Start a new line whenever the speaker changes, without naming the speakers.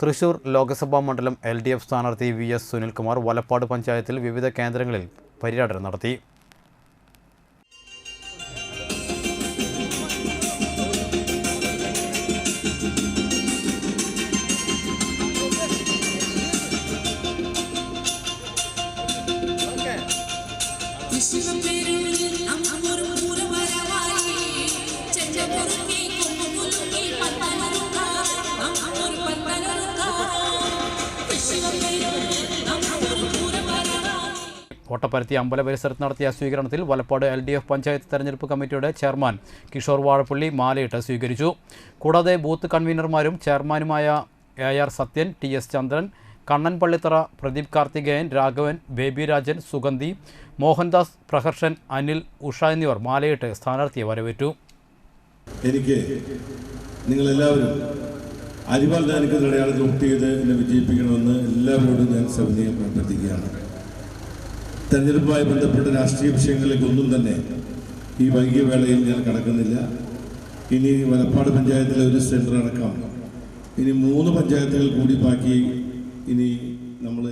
തൃശൂർ ലോക്സഭാ മണ്ഡലം L D F സ്ഥാനാർത്ഥി V S Sunilkumar Valappad പഞ്ചായത്തിൽ വിവിധ കേന്ദ്രങ്ങളിൽ പര്യടനം നടത്തി. കോട്ടപ്പരത്തി അമ്പല പരിസരത്ത് നടത്തിയ സ്വീകരണത്തിൽ Valappad L D F panchayat തെരഞ്ഞെടുപ്പ് കമ്മിറ്റിയുടെ ചെയർമാൻ കിഷോർ വാഴപ്പള്ളി മാലയിട്ട് സ്വീകരിച്ചു. കൂടാതെ ബൂത്ത് കൺവീനർമാരും ചെയർമാനുമായ A R Sathyan T S Chandran Kannan Pallithara Pradeep Karthikeyan Raghavan Baby Rajan Sugandhi Mohandas Praharshan Anil Usha എന്നിവർ മാലയിട്ട് സ്ഥാനാർത്ഥിയെ വരവേറ്റു.
എനിക്ക് നിങ്ങളെല്ലാവരും അരിവാൾ എനിക്ക് അടയാളത്തിൽ വോട്ട് ചെയ്ത് എന്നെ വിജയിപ്പിക്കണമെന്ന് എല്ലാവരോടും ഞാൻ സവിനയം അഭ്യർത്ഥിക്കുകയാണ്. തെരഞ്ഞെടുപ്പുമായി ബന്ധപ്പെട്ട രാഷ്ട്രീയ വിഷയങ്ങളിലേക്കൊന്നും തന്നെ ഈ വൈകിയ വേളയിൽ ഞാൻ കടക്കുന്നില്ല. ഇനി വലപ്പാട് പഞ്ചായത്തിലെ ഒരു സെന്റർ അടക്കം ഇനി മൂന്ന് പഞ്ചായത്തുകൾ കൂടി ബാക്കി ഇനി നമ്മൾ